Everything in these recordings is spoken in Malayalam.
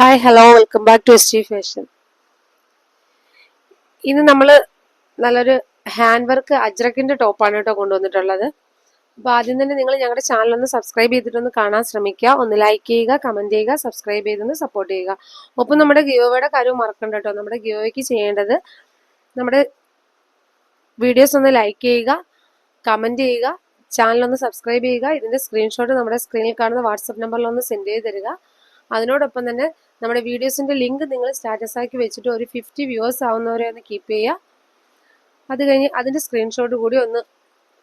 Hi hello welcome back to S fashion ഇന്ന് നമ്മൾ നല്ലൊരു ഹാൻഡ് വർക്ക് അജ്രക്കിന്റെ ടോപ്പാണ് കേട്ടോ കൊണ്ടുവന്നിട്ടുള്ളത്. അപ്പോൾ ആദ്യം തന്നെ നിങ്ങൾ ഞങ്ങളുടെ ചാനൽ ഒന്ന് സബ്സ്ക്രൈബ് ചെയ്തിട്ടൊന്ന് കാണാൻ ശ്രമിക്കുക. ഒന്ന് ലൈക്ക് ചെയ്യുക കമന്റ് ചെയ്യുക സബ്സ്ക്രൈബ് ചെയ്തൊന്ന് സപ്പോർട്ട് ചെയ്യുക. ഒപ്പം നമ്മുടെ ഗിയോവയുടെ കാര്യം മറക്കണ്ട കേട്ടോ. നമ്മുടെ ഗിയോയ്ക്ക് ചെയ്യേണ്ടത് നമ്മുടെ വീഡിയോസ് ഒന്ന് ലൈക്ക് ചെയ്യുക കമന്റ് ചെയ്യുക ചാനൽ ഒന്ന് സബ്സ്ക്രൈബ് ചെയ്യുക. ഇതിന്റെ സ്ക്രീൻഷോട്ട് നമ്മുടെ സ്ക്രീനിൽ കാണുന്ന വാട്സപ്പ് നമ്പറിൽ ഒന്ന് സെൻഡ് ചെയ്ത് തരിക. അതിനോടൊപ്പം തന്നെ നമ്മുടെ വീഡിയോസിന്റെ ലിങ്ക് നിങ്ങൾ സ്റ്റാറ്റസ് ആക്കി വെച്ചിട്ട് ഒരു ഫിഫ്റ്റി വ്യൂവേഴ്സ് ആവുന്നവരെ ഒന്ന് കീപ്പ് ചെയ്യുക. അത് കഴിഞ്ഞ് അതിന്റെ സ്ക്രീൻഷോട്ട് കൂടി ഒന്ന്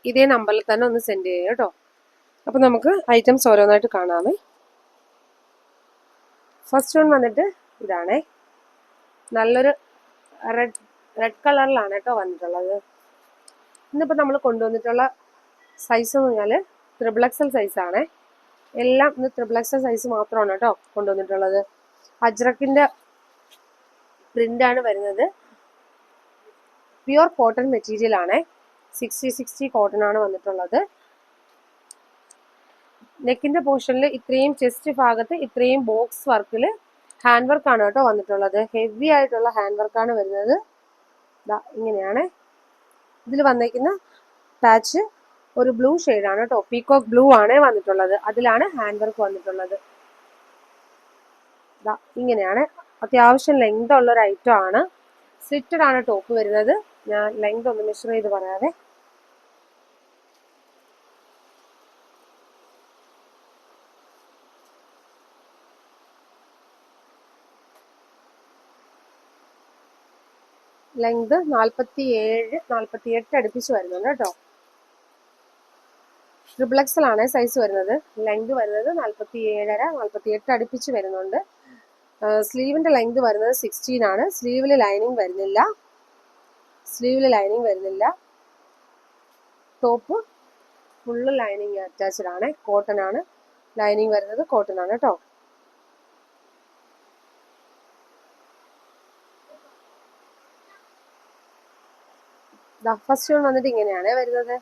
ഇതേ നമ്പറിൽ തന്നെ ഒന്ന് സെൻഡ് ചെയ്യുക കേട്ടോ. അപ്പോൾ നമുക്ക് ഐറ്റംസ് ഓരോന്നായിട്ട് കാണാമേ. ഫസ്റ്റ് വൺ വന്നിട്ട് ഇതാണേ. നല്ലൊരു റെഡ് റെഡ് കളറിലാണ് കേട്ടോ വന്നിട്ടുള്ളത്. ഇന്നിപ്പോൾ നമ്മൾ കൊണ്ടുവന്നിട്ടുള്ള സൈസ് എന്ന് പറഞ്ഞാൽ ത്രിബിൾ സൈസാണേ എല്ലാം ഇന്ന് ത്രിബിൾ സൈസ് മാത്രമാണ് കേട്ടോ കൊണ്ടുവന്നിട്ടുള്ളത്. അജ്രക്കിന്റെ പ്രിന്റ് ആണ് വരുന്നത്. പ്യുവർ കോട്ടൺ മെറ്റീരിയൽ ആണ്. സിക്സ്റ്റി സിക്സ്റ്റി കോട്ടൺ ആണ് വന്നിട്ടുള്ളത്. നെക്കിന്റെ പോർഷനിൽ ഇത്രയും ചെസ്റ്റ് ഭാഗത്ത് ഇത്രയും ബോക്സ് വർക്കിൽ ഹാൻഡ് വർക്ക് ആണ് കേട്ടോ വന്നിട്ടുള്ളത്. ഹെവി ആയിട്ടുള്ള ഹാൻഡ് വർക്കാണ് വരുന്നത്. ഇങ്ങനെയാണ്. ഇതിൽ വന്നേക്കുന്ന പാച്ച് ഒരു ബ്ലൂ ഷെയ്ഡാണ് കേട്ടോ. പീകോക്ക് ബ്ലൂ ആണ് വന്നിട്ടുള്ളത്. അതിലാണ് ഹാൻഡ് വർക്ക് വന്നിട്ടുള്ളത്. ദാ ഇങ്ങനെയാണ്. അത്യാവശ്യം ലെങ്ത് ഉള്ള ഒരു ഐറ്റം ആണ്. സ്ലിറ്റഡ് ആണ് ടോപ്പ് വരുന്നത്. ഞാൻ ലെങ്ത് ഒന്ന് മെഷർ ചെയ്ത് പറയാതെ ലെങ്ത് നാൽപ്പത്തി ഏഴ് നാൽപ്പത്തി എട്ട് അടുപ്പിച്ച് വരുന്നുണ്ട് കേട്ടോ. ആണ് സൈസ് വരുന്നത് ലെങ്ത് വരുന്നത്. നാൽപ്പത്തി ഏഴര നാൽപ്പത്തി എട്ട് അടുപ്പിച്ച് വരുന്നുണ്ട്. സ്ലീവിന്റെ ലെങ്ത് വരുന്നത് സിക്സ്റ്റീൻ ആണ്. സ്ലീവിൽ ലൈനിങ് വരുന്നില്ല. സ്ലീവിൽ ലൈനിങ് വരുന്നില്ല. ടോപ്പ് ഫുള്ള് ലൈനിങ് അറ്റാച്ച്ഡ് ആണ്. കോട്ടൺ ആണ്. ലൈനിങ് വരുന്നത് കോട്ടൺ ആണ് കേട്ടോ ഫസ്റ്റ് വന്നിട്ട് ഇങ്ങനെയാണ് വരുന്നത്.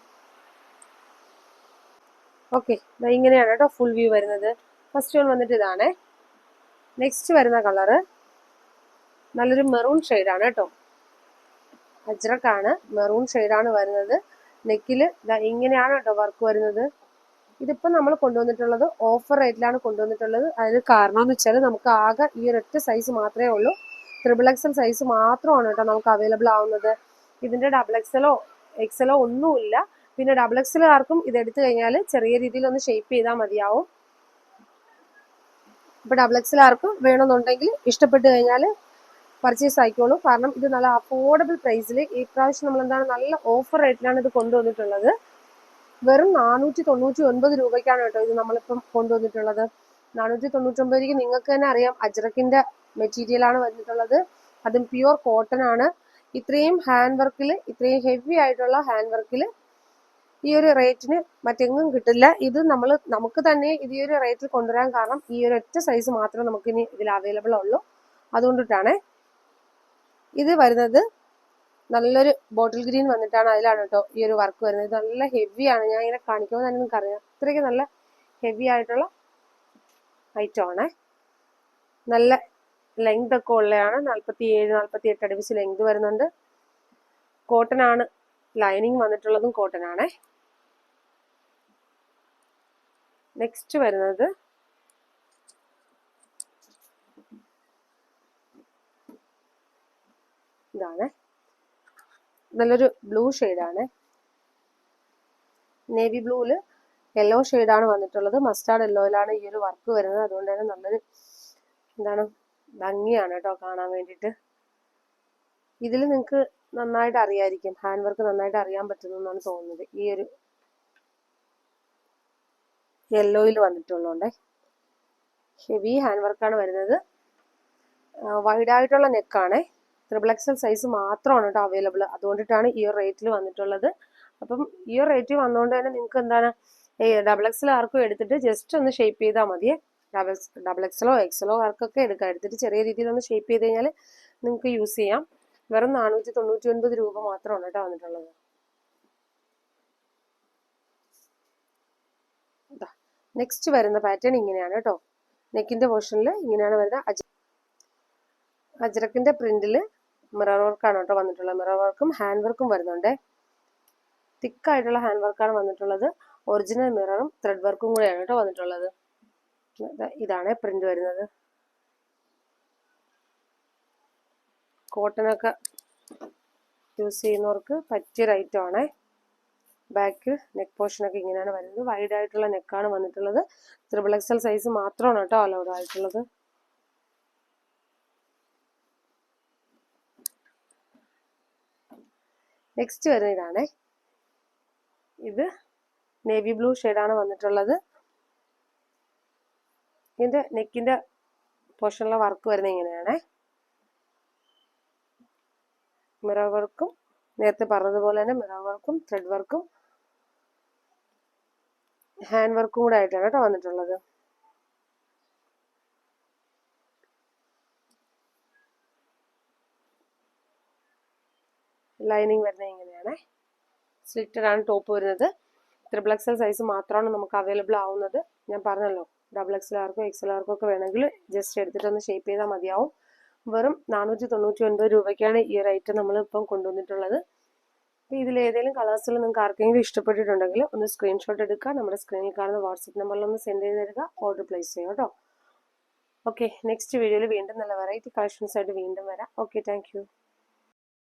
ഓക്കെ ഇങ്ങനെയാണ് കേട്ടോ ഫുൾ വ്യൂ വരുന്നത്. ഫസ്റ്റ് വന്നിട്ട് ഇതാണ്. നെക്സ്റ്റ് വരുന്ന കളറ് നല്ലൊരു മെറൂൺ ഷെയ്ഡാണ് കേട്ടോ. അജ്രക്കാണ്. മെറൂൺ ഷെയ്ഡാണ് വരുന്നത്. നെക്കിൽ ഇങ്ങനെയാണ് കേട്ടോ വർക്ക് വരുന്നത്. ഇതിപ്പോൾ നമ്മൾ കൊണ്ടുവന്നിട്ടുള്ളത് ഓഫർ റേറ്റിലാണ് കൊണ്ടുവന്നിട്ടുള്ളത്. അതിന് കാരണം എന്ന് വെച്ചാൽ നമുക്ക് ആകെ ഈ ഒരൊറ്റ സൈസ് മാത്രമേ ഉള്ളൂ. ത്രിബിൾ എക്സൽ സൈസ് മാത്രമാണ് കേട്ടോ നമുക്ക് അവൈലബിൾ ആവുന്നത്. ഇതിന്റെ ഡബിൾ എക്സലോ എക്സലോ ഒന്നുമില്ല. പിന്നെ ഡബിൾ എക്സലുകാർക്കും ഇത് എടുത്തു കഴിഞ്ഞാൽ ചെറിയ രീതിയിൽ ഒന്ന് ഷേപ്പ് ചെയ്താൽ മതിയാവും. ഇപ്പൊ ഡബിൾ എക്സലുകാർക്ക് വേണമെന്നുണ്ടെങ്കിൽ ഇഷ്ടപ്പെട്ട് കഴിഞ്ഞാൽ പർച്ചേസ് ആയിക്കോളൂ. കാരണം ഇത് നല്ല അഫോർഡബിൾ പ്രൈസിൽ ഈ പ്രാവശ്യം നമ്മൾ എന്താണ് നല്ല ഓഫർ റേറ്റിലാണ് ഇത് കൊണ്ടുവന്നിട്ടുള്ളത്. വെറും നാനൂറ്റി തൊണ്ണൂറ്റി ഒൻപത് രൂപയ്ക്കാണ് കേട്ടോ ഇത് നമ്മളിപ്പം കൊണ്ടുവന്നിട്ടുള്ളത്. നാനൂറ്റി തൊണ്ണൂറ്റി ഒമ്പത് രൂപയ്ക്ക് നിങ്ങൾക്ക് തന്നെ അറിയാം അജ്രക്കിന്റെ മെറ്റീരിയൽ ആണ് വന്നിട്ടുള്ളത്. അതും പ്യുവർ കോട്ടൺ ആണ്. ഇത്രയും ഹാൻഡ് വർക്കിൽ ഇത്രയും ഹെവി ആയിട്ടുള്ള ഹാൻഡ് വർക്കിൽ ഈ ഒരു റേറ്റിന് മറ്റെങ്ങും കിട്ടില്ല. ഇത് നമ്മൾ നമുക്ക് തന്നെ ഇത് ഈ ഒരു റേറ്റിൽ കൊണ്ടുവരാൻ കാരണം ഈ ഒരു ഒറ്റ സൈസ് മാത്രമേ നമുക്ക് ഇനി ഇതിൽ അവൈലബിൾ ഉള്ളൂ. അതുകൊണ്ടിട്ടാണ് ഇത് വരുന്നത്. നല്ലൊരു ബോട്ടിൽ ഗ്രീൻ വന്നിട്ടാണ് അതിലാണ് കേട്ടോ ഈ ഒരു വർക്ക് വരുന്നത്. ഇത് നല്ല ഹെവിയാണ് ഞാൻ ഇങ്ങനെ കാണിക്കുമ്പോൾ തന്നെ നിങ്ങൾക്ക് അറിയാം. അത്രയ്ക്ക് നല്ല ഹെവി ആയിട്ടുള്ള ഐറ്റം നല്ല ലെങ്ത് ഒക്കെ ഉള്ളതാണ്. നാൽപ്പത്തി ഏഴ് നാൽപ്പത്തി എട്ട് അടിപിച്ച് ലെങ്ത് വരുന്നുണ്ട്. കോട്ടൺ ആണ്. ലൈനിങ് വന്നിട്ടുള്ളതും കോട്ടൺ ആണേ. നെക്സ്റ്റ് വരുന്നത് ഇതാണ്. നല്ലൊരു ബ്ലൂ ഷെയ്ഡാണ് നേവി ബ്ലൂവിൽ യെല്ലോ ഷെയ്ഡാണ് വന്നിട്ടുള്ളത്. മസ്റ്റാർഡ് യെല്ലോയിലാണ് ഈ ഒരു വർക്ക് വരുന്നത്. അതുകൊണ്ട് തന്നെ നല്ലൊരു എന്താണ് ഭംഗിയാണ് കേട്ടോ കാണാൻ വേണ്ടിയിട്ട് ഇതിൽ നിങ്ങൾക്ക് നന്നായിട്ട് അറിയായിരിക്കും. ഹാൻഡ് വർക്ക് നന്നായിട്ട് അറിയാൻ പറ്റുന്നു എന്നാണ് തോന്നുന്നത്. ഈ ഒരു യെല്ലോയിൽ വന്നിട്ടുള്ളതുകൊണ്ട്. ഹെവി ഹാൻഡ് വർക്കാണ് വരുന്നത്. വൈഡ് ആയിട്ടുള്ള നെക്കാണേ ത്രിബിൾ എക്സൽ സൈസ് മാത്രമാണ് കേട്ടോ അവൈലബിൾ അതുകൊണ്ടിട്ടാണ് ഈ ഒരു റേറ്റിൽ വന്നിട്ടുള്ളത്. അപ്പം ഈ ഒരു റേറ്റിൽ വന്നുകൊണ്ട് തന്നെ നിങ്ങൾക്ക് എന്താണ് ഡബിൾ എക്സൽ ആർക്കും എടുത്തിട്ട് ജസ്റ്റ് ഒന്ന് ഷേപ്പ് ചെയ്താൽ മതി ഡബിൾ ഡബിൾ എക്സലോ എക്സലോ ആർക്കൊക്കെ എടുക്കാം. എടുത്തിട്ട് ചെറിയ രീതിയിൽ ഒന്ന് ഷേപ്പ് ചെയ്ത് കഴിഞ്ഞാൽ നിങ്ങൾക്ക് യൂസ് ചെയ്യാം. വെറും നാനൂറ്റി തൊണ്ണൂറ്റി ഒൻപത് രൂപ മാത്രമാണ് കേട്ടോ വന്നിട്ടുള്ളത്. നെക്സ്റ്റ് വരുന്ന പാറ്റേൺ ഇങ്ങനെയാണ് കേട്ടോ. നെക്കിന്റെ പോർഷനിൽ ഇങ്ങനെയാണ് വരുന്നത്. അജ അജ്രക്കിന്റെ പ്രിന്റിൽ മിറർ വർക്കാണ് കേട്ടോ വന്നിട്ടുള്ളത്. മിറർ വർക്കും ഹാൻഡ് വർക്കും വരുന്നുണ്ട്. തിക്കായിട്ടുള്ള ഹാൻഡ് വർക്കാണ് വന്നിട്ടുള്ളത്. ഒറിജിനൽ മിററും ത്രെഡ് വർക്കും കൂടെയാണ് കേട്ടോ വന്നിട്ടുള്ളത്. ഇത് ഇതാണ് പ്രിന്റ് വരുന്നത്. കോട്ടനൊക്കെ യൂസ് ചെയ്യുന്നവർക്ക് പറ്റിയൊരു ഐറ്റം ആണേ. ബാക്ക് നെക്ക് പോർഷനൊക്കെ ഇങ്ങനെയാണ് വരുന്നത്. വൈഡ് ആയിട്ടുള്ള നെക്കാണ് വന്നിട്ടുള്ളത്. ത്രിബിൾ എക്സൽ സൈസ് മാത്രമാണ് കേട്ടോ അലൗഡ് ആയിട്ടുള്ളത്. നെക്സ്റ്റ് വരുന്ന ഇതാണ്. ഇത് നേവി ബ്ലൂ ഷെയ്ഡാണ് വന്നിട്ടുള്ളത്. ഇതിന്റെ നെക്കിന്റെ പോർഷനിലെ വർക്ക് വരുന്നത് ഇങ്ങനെയാണ്. മിറർ വർക്കും നേരത്തെ പറഞ്ഞതുപോലെ തന്നെ മിറർ വർക്കും ത്രെഡ് വർക്കും ഹാൻഡ് വർക്കും കൂടെ ആയിട്ടാണ് കേട്ടോ വന്നിട്ടുള്ളത്. ലൈനിങ് വരുന്നത് ഇങ്ങനെയാണ്. സ്ലിറ്റഡ് ആണ് ടോപ്പ് വരുന്നത്. ത്രിബിൾ എക്സൽ സൈസ് മാത്രമാണ് നമുക്ക് അവൈലബിൾ ആവുന്നത്. ഞാൻ പറഞ്ഞല്ലോ ഡബിൾ എക്സൽ ആർക്കോ എക്സൽ ആർക്കോ ഒക്കെ വേണമെങ്കിൽ ജസ്റ്റ് എടുത്തിട്ട് ഒന്ന് ഷേപ്പ് ചെയ്താൽ മതിയാവും. വെറും നാനൂറ്റി തൊണ്ണൂറ്റി ഒൻപത് രൂപയ്ക്കാണ് ഈ റേറ്റ് നമ്മൾ ഇപ്പം കൊണ്ടുവന്നിട്ടുള്ളത്. അപ്പോൾ ഇതിൽ ഏതെങ്കിലും കളേഴ്സിൽ നിങ്ങൾക്ക് ആർക്കെങ്കിലും ഇഷ്ടപ്പെട്ടിട്ടുണ്ടെങ്കിൽ ഒന്ന് സ്ക്രീൻഷോട്ട് എടുക്കുക നമ്മുടെ സ്ക്രീനിൽ കാണുന്ന വാട്സപ്പ് നമ്പറിൽ ഒന്ന് സെൻഡ് ചെയ്ത് തരിക. ഓർഡർ പ്ലേസ് ചെയ്യുക കേട്ടോ. ഓക്കെ നെക്സ്റ്റ് വീഡിയോയിൽ വീണ്ടും നല്ല വെറൈറ്റി കളക്ഷൻസ് ആയിട്ട് വീണ്ടും വരാം. Okay thank